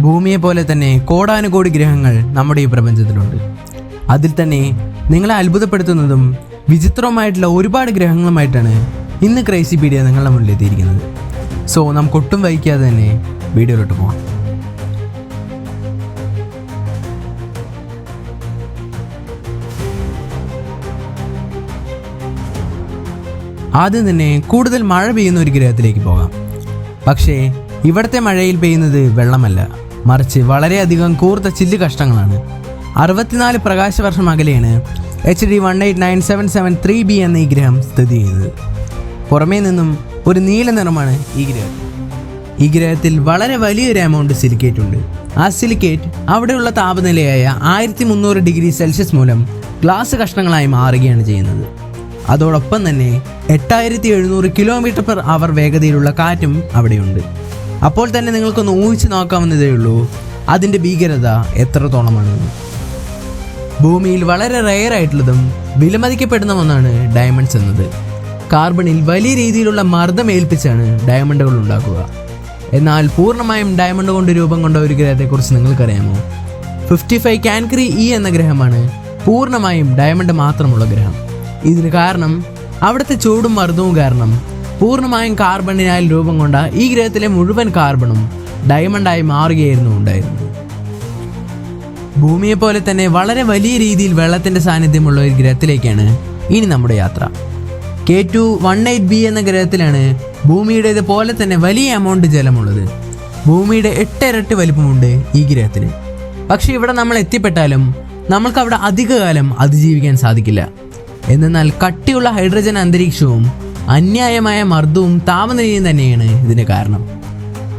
ഭൂമിയെ പോലെ തന്നെ കോടാനുകോടി ഗ്രഹങ്ങൾ നമ്മുടെ ഈ പ്രപഞ്ചത്തിലുണ്ട്. അതിൽ തന്നെ നിങ്ങളെ അത്ഭുതപ്പെടുത്തുന്നതും വിചിത്രവുമായിട്ടുള്ള ഒരുപാട് ഗ്രഹങ്ങളുമായിട്ടാണ് ഇന്ന് ക്രൈസി പീഡിയ നിങ്ങളുടെ മുന്നിൽ എത്തിയിരിക്കുന്നത്. സോ നമുക്ക് ഒട്ടും വൈകാതെ തന്നെ വീഡിയോയിലോട്ട് പോകാം ആദ്യം തന്നെ കൂടുതൽ മഴ പെയ്യുന്ന ഒരു ഗ്രഹത്തിലേക്ക് പോകാം. പക്ഷേ ഇവിടുത്തെ മഴയിൽ പെയ്യുന്നത് വെള്ളമല്ല. മറിച്ച് വളരെയധികം കൂർത്ത ചില്ല് കഷ്ടങ്ങളാണ്. അറുപത്തിനാല് പ്രകാശവർഷം അകലെയാണ് H D one eight nine seven seven three B എന്ന ഈ ഗ്രഹം സ്ഥിതി ചെയ്യുന്നത്. പുറമേ നിന്നും ഒരു നീല നിറമാണ് ഈ ഗ്രഹം. ഈ ഗ്രഹത്തിൽ വളരെ വലിയൊരു എമൗണ്ട് സിലിക്കേറ്റ് ഉണ്ട്. ആ സിലിക്കേറ്റ് അവിടെയുള്ള താപനിലയായ ആയിരത്തി മുന്നൂറ് ഡിഗ്രി സെൽഷ്യസ് മൂലം ഗ്ലാസ് കഷ്ണങ്ങളായി മാറുകയാണ് ചെയ്യുന്നത്. അതോടൊപ്പം തന്നെ എട്ടായിരത്തി എഴുന്നൂറ് കിലോമീറ്റർ പെർ അവർ വേഗതയിലുള്ള കാറ്റും അവിടെയുണ്ട്. അപ്പോൾ തന്നെ നിങ്ങൾക്കൊന്ന് ഊഹിച്ച് നോക്കാവുന്നതേ ഉള്ളൂ അതിന്റെ ഭീകരത എത്രത്തോളമാണെന്ന് ഭൂമിയിൽ വളരെ റെയർ ആയിട്ടുള്ളതും വിലമതിക്കപ്പെടുന്ന ഒന്നാണ് ഡയമണ്ട്സ് എന്നത്. കാർബണിൽ വലിയ രീതിയിലുള്ള മർദ്ദം ഏൽപ്പിച്ചാണ് ഡയമണ്ടുകൾ ഉണ്ടാക്കുക. എന്നാൽ പൂർണമായും ഡയമണ്ട് കൊണ്ട് രൂപം കൊണ്ട ഒരു ഗ്രഹത്തെക്കുറിച്ച് നിങ്ങൾക്കറിയാമോ? ഫിഫ്റ്റി ഫൈവ് കാൻക്രി ഇ എന്ന ഗ്രഹമാണ് പൂർണമായും ഡയമണ്ട് മാത്രമുള്ള ഗ്രഹം. ഇതിന് കാരണം അവിടുത്തെ ചൂടും മർദ്ദവും കാരണം പൂർണമായും കാർബണിനാൽ രൂപം കൊണ്ട ഈ ഗ്രഹത്തിലെ മുഴുവൻ കാർബണും ഡയമണ്ടായി മാറുകയായിരുന്നു ഉണ്ടായിരുന്നത് ഭൂമിയെ പോലെ തന്നെ വളരെ വലിയ രീതിയിൽ വെള്ളത്തിന്റെ സാന്നിധ്യമുള്ള ഒരു ഗ്രഹത്തിലേക്കാണ് ഇനി നമ്മുടെ യാത്ര. K two one eight B എന്ന ഗ്രഹത്തിലാണ് ഭൂമിയുടെ പോലെ തന്നെ വലിയ എമൗണ്ട് ജലമുള്ളത്. ഭൂമിയുടെ എട്ട് ഇരട്ടി വലിപ്പമുണ്ട് ഈ ഗ്രഹത്തിന്. പക്ഷേ ഇവിടെ നമ്മൾ എത്തിപ്പെട്ടാലും നമ്മൾക്ക് അവിടെ അധികകാലം അതിജീവിക്കാൻ സാധിക്കില്ല. എന്നാൽ കട്ടിയുള്ള ഹൈഡ്രജൻ അന്തരീക്ഷവും അന്യായമായ മർദ്ദവും താപനിലയും തന്നെയാണ് ഇതിന് കാരണം.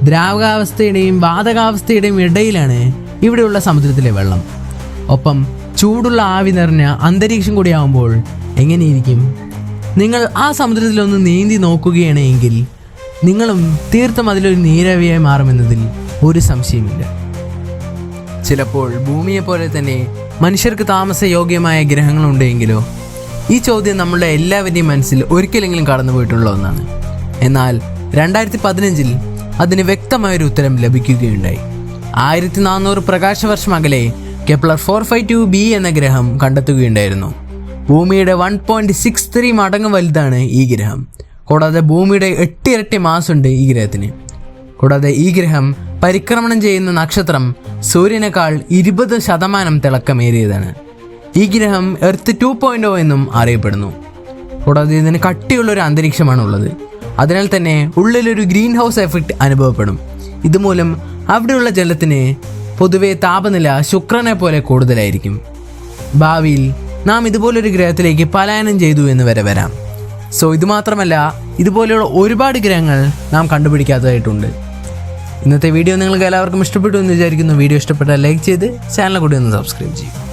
ദ്രാവകാവസ്ഥയുടെയും വാതകാവസ്ഥയുടെയും ഇടയിലാണ് ഇവിടെയുള്ള സമുദ്രത്തിലെ വെള്ളം. ഒപ്പം ചൂടുള്ള ആവി നിറഞ്ഞ അന്തരീക്ഷം കൂടിയാവുമ്പോൾ എങ്ങനെയിരിക്കും? നിങ്ങൾ ആ സമുദ്രത്തിലൊന്ന് നീന്തി നോക്കുകയാണെങ്കിൽ നിങ്ങളും തീർത്തും അതിലൊരു നീരവിയായി മാറുമെന്നതിൽ ഒരു സംശയമില്ല. ചിലപ്പോൾ ഭൂമിയെ പോലെ തന്നെ മനുഷ്യർക്ക് താമസയോഗ്യമായ ഗ്രഹങ്ങളുണ്ടെങ്കിലോ ഈ ചോദ്യം നമ്മളുടെ എല്ലാവരുടെയും മനസ്സിൽ ഒരിക്കലെങ്കിലും കടന്നുപോയിട്ടുള്ള ഒന്നാണ്. എന്നാൽ രണ്ടായിരത്തി പതിനഞ്ചിൽ അതിന് വ്യക്തമായൊരു ഉത്തരം ലഭിക്കുകയുണ്ടായി. ആയിരത്തി നാനൂറ് പ്രകാശവർഷം അകലെ Kepler four five two B എന്ന ഗ്രഹം കണ്ടെത്തുകയുണ്ടായിരുന്നു. ഭൂമിയുടെ വൺ പോയിന്റ് സിക്സ് ത്രീ മടങ്ങ് വലുതാണ് ഈ ഗ്രഹം. കൂടാതെ ഭൂമിയുടെ എട്ട് ഇരട്ടി മാസമുണ്ട് ഈ ഗ്രഹത്തിന്. കൂടാതെ ഈ ഗ്രഹം പരിക്രമണം ചെയ്യുന്ന നക്ഷത്രം സൂര്യനേക്കാൾ ഇരുപത് ശതമാനം തിളക്കമേറിയതാണ്. ഈ ഗ്രഹം എർത്ത് ടു പോയിന്റ് എന്നും അറിയപ്പെടുന്നു. കൂടാതെ ഇതിന് കട്ടിയുള്ള ഒരു അന്തരീക്ഷമാണ് ഉള്ളത് അതിനാൽ തന്നെ ഉള്ളിലൊരു ഗ്രീൻ ഹൗസ് എഫക്റ്റ് അനുഭവപ്പെടും. ഇതുമൂലം അവിടെയുള്ള ജലത്തിന് പൊതുവെ താപനില ശുക്രനെ പോലെ കൂടുതലായിരിക്കും. ഭാവിയിൽ നാം ഇതുപോലൊരു ഗ്രഹത്തിലേക്ക് പലായനം ചെയ്തു എന്ന് വരെ വരാം. സോ ഇത് മാത്രമല്ല ഇതുപോലെയുള്ള ഒരുപാട് ഗ്രഹങ്ങൾ നാം കണ്ടുപിടിക്കാത്തതായിട്ടുണ്ട്. ഇന്നത്തെ വീഡിയോ നിങ്ങൾക്ക് എല്ലാവർക്കും ഇഷ്ടപ്പെട്ടു എന്ന് വിചാരിക്കുന്നു. വീഡിയോ ഇഷ്ടപ്പെട്ടാൽ ലൈക്ക് ചെയ്ത് ചാനൽ കൂടി ഒന്ന് സബ്സ്ക്രൈബ് ചെയ്യും.